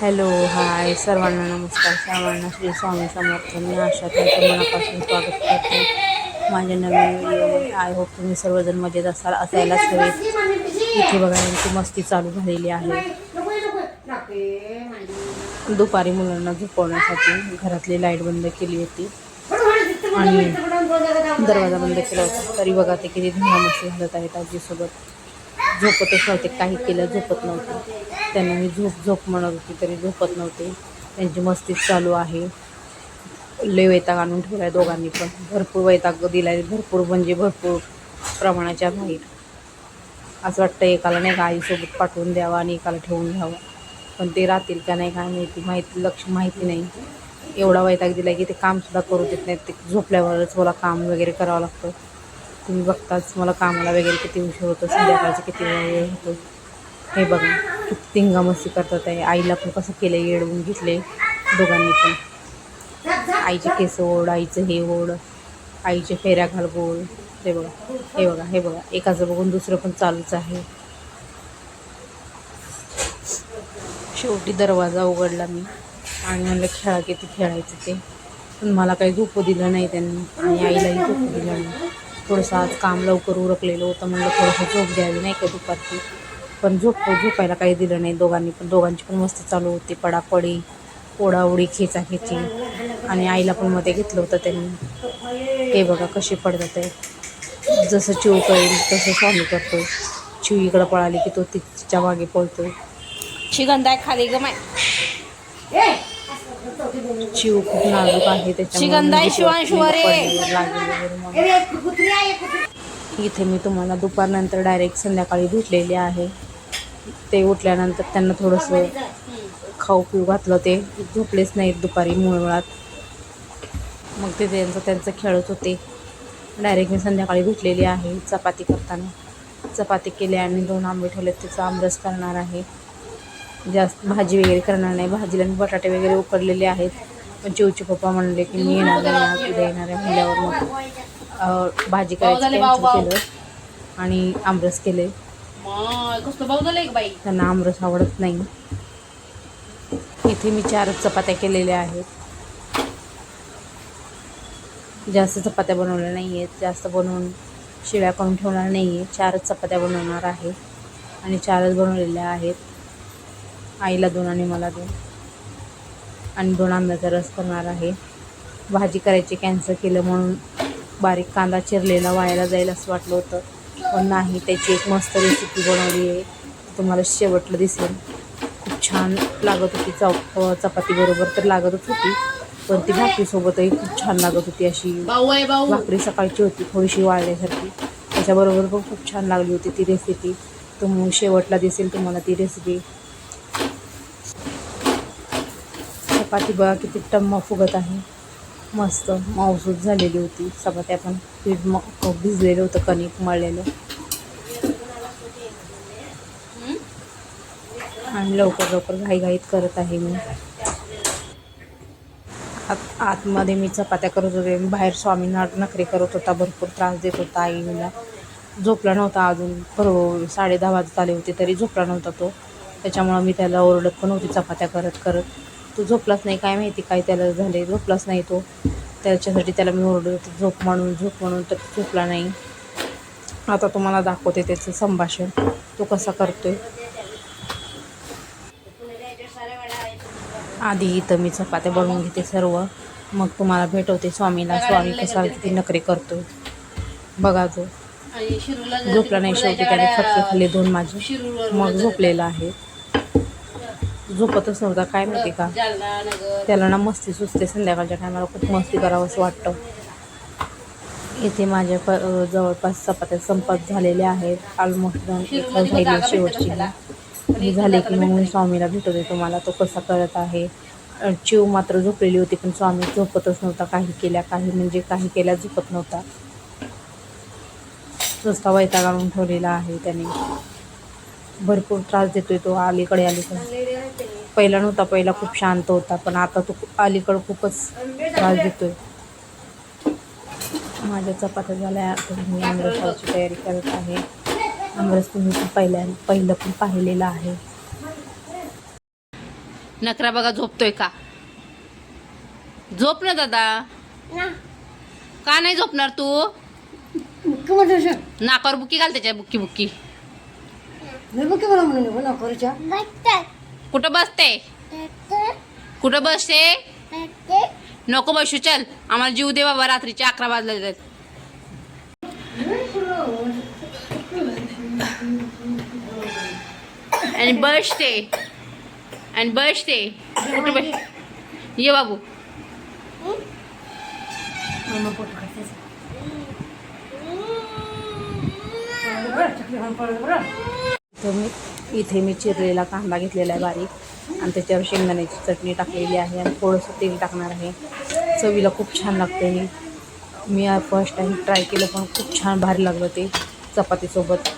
Hello hi. सर्वांना नमस्कार. सर्वांना श्री स्वामी समर्थ. मी आशा तुमचं मनापासून स्वागत करते. माझ्या नवीन व्हिडिओमध्ये आय होप तुम्ही सर्वजण मजेत असाल असायलाच हवे इथे बघा यांची मस्ती चालू झालेली आहे. दुपारी मुलांना झोपवण्यासाठी घरातली लाइट बंद केली होती. आणि दरवाजा बंद केला होता. तरी बघा ते किती धुमामस्ती घालत आहेत आजीसोबत. झोपतच नव्हते काही केलं झोपत नव्हते. त्यांना मी झोप झोप म्हणत होती तरी झोपत नव्हते. त्यांची मस्तीच चालू आहे. लय वैताग आणून ठेवला आहे दोघांनी पण. भरपूर वैताग दिला आहे भरपूर म्हणजे भरपूर प्रमाणाच्या बाहेर. असं वाटतं एकाला नाही का आईसोबत पाठवून द्यावं आणि एकाला ठेवून घ्यावं. पण ते राहतील का नाही काय माहिती माहिती लक्ष माहिती नाही. एवढा वैताग दिला की ते कामसुद्धा करू देत नाहीत. ते झोपल्यावरच मला काम वगैरे करावं लागतं. तुम्ही बघताच मला कामाला वगैरे किती उशीर होतो संध्याकाळचं किती वेळ होतो. हे बघा किती तिंगामस्ती करतात आहे आईला पण कसं केलं येडवून घेतले दोघांनी पण. आईचे केस ओढ आईचं हे ओढ आईचे फेऱ्या घाल गोल हे बघा हे बघा हे बघा. एकाचं बघून दुसरं पण चालूच आहे. शेवटी दरवाजा उघडला मी. आणि म्हणलं खेळा किती खेळायचं ते. पण मला काही झोपू दिलं नाही त्यांनी. आणि आईलाही झोपू दिलं नाही. थोडंसं आज काम लवकर उरकलेलं होतं म्हणलं थोडंसं झोप द्यावी नाही का दुपारची. पण झोप झोपायला काही दिलं नाही. दोघांनी पण दोघांची पण मस्ती चालू होती. पडापडी ओढाओढी खेचाखेची. आणि आईला पण मध्ये घेतलं होतं त्यांनी. हे बघा कशी पडतात आहे जसं चिव करेल तसं स्वामी करतो चिव इकडं पळाली की तो तिच्यामागे पळतो शिगंधाय खाली ग माय. चिव खूप नाजूक आहे. इथे मी तुम्हाला दुपारनंतर डायरेक्ट संध्याकाळी भेटलेले आहे. ते उठल्यानंतर त्यांना थोडंसं खाऊ पिऊ घातलं ते झोपलेच नाहीत दुपारी मुळात मग ते त्यांचं त्यांचं खेळत होते. डायरेक्ट मी संध्याकाळी भेटलेली आहे चपाती करताना. चपाती केली आणि दोन आंबे ठेवले त्याचा आमरस करणार आहे. जास्त भाजी वगैरे करणार नाही. भाजीला मी बटाटे वगैरे उकडलेले आहेत. पण चिवचे पप्पा म्हणले की मी येणार नाही उद्या येणार आहे म्हणल्यावर मग भाजी करायची केलं आणि आमरस केले. त्यांना आमरस आवडत नाही. इथे मी चारच चपात्या केलेल्या आहेत. जास्त चपात्या बनवल्या नाही आहेत जास्त बनवून शिळ्या करून ठेवणार नाही आहे चारच चपात्या बनवणार आहे. आणि चारच बनवलेल्या आहेत. आईला दोन आणि मला दोन. आणि दोन आंब्याचा रस करणार आहे. भाजी करायची कॅन्सल केलं म्हणून बारीक कांदा चिरलेला वायाला जाईल असं वाटलं होतं. पण नाही त्याची एक मस्त रेसिपी बनवली आहे. तुम्हाला शेवटलं दिसेल. खूप छान लागत होती चौ चपाती बरोबर तर लागतच होती. पण ती भाकरीसोबतही खूप छान लागत होती अशी. भाकरी सकाळची होती थोडीशी वाळल्यासारखी. त्याच्याबरोबर पण खूप छान लागली होती ती रेसिपी तुम शेवटला दिसेल तुम्हाला ती रेसिपी चपाती बघा किती टम्मा फुगत आहे. मस्त माऊसूस झालेली होती. चपात्या पण पीठ म भिजलेलं होतं कणिक मळलेलं. आणि लवकर लवकर घाईघाईत करत आहे मी. आत आतमध्ये मी चपात्या करत होते. बाहेर स्वामींना नखरे करत होता. भरपूर त्रास देत होता आई मला. झोपला नव्हता अजून. बरोबर साडे दहा वाजत आले होते तरी झोपला नव्हता तो. त्याच्यामुळं मी त्याला ओरडत पण होती चपात्या करत करत. तो झोपलाच नाही काय माहिती काय त्याला झाले झोपलाच नाही तो. त्याच्यासाठी त्याला मी ओरडत होते झोप म्हणून झोप म्हणून तर झोपला नाही. आता तुम्हाला दाखवते त्याचं संभाषण. तो कसा करतोय. आधी इथं मी चपात्या बनवून घेते सर्व. मग तुम्हाला भेटवते स्वामीला. स्वामी कसा किती नखरे करतोय. बघा तो झोपला नाही शेवटी त्याने फटके खाल्ले दोन माझे. मग झोपलेला आहे. झोपतच नव्हता काय माहिती का? त्याला ना मस्ती सुचते संध्याकाळच्या टायमाला खूप मस्ती करावं असं वाटतं. इथे माझ्या प जवळपास चपात्या संपत झालेल्या आहेत. ऑलमोस्ट दोन राहिली शेवटची मी. झाले की मग मी स्वामीला भेटवते तुम्हाला तो कसा करत आहे. चिव मात्र झोपलेली होती पण स्वामी झोपतच नव्हता काही केल्या काही म्हणजे काही केल्या झोपत नव्हता. नुसता वैताग आणून ठेवलेला आहे त्याने. भरपूर त्रास देतोय तो अलीकडे अलीकडे. पहिला नव्हता पहिला खूप शांत होता पण आता तो खूप- अलीकडं खूपच त्रास देतोय. माझ्या चपात्या झाल्या आता मी आमरसाची तयारी करत आहे. आमरस तुम्ही पण पहिल्या पहिलं पण पाहिलेलं आहे. नकरा बघा झोपतोय का? झोप ना दादा. का नाही झोपणार तू? नाकावर बुक्की घाल त्याच्या बुक्की बुक्की. कुठं बसते? कुठं बसते? नको बसू चल. आम्हाला जीव दे बाबा रात्रीचे अकरा वाजले आहेत आणि बसते. आणि बसते. कुठं बस ये बाबू. तर मी इथे मी चिरलेला कांदा घेतलेला आहे बारीक. आणि त्याच्यावर शेंगदाण्याची चटणी टाकलेली आहे आणि थोडंसं तेल टाकणार आहे. चवीला खूप छान लागते हे. मी फर्स्ट टाईम ट्राय केलं पण खूप छान भारी लागलं ते चपातीसोबत.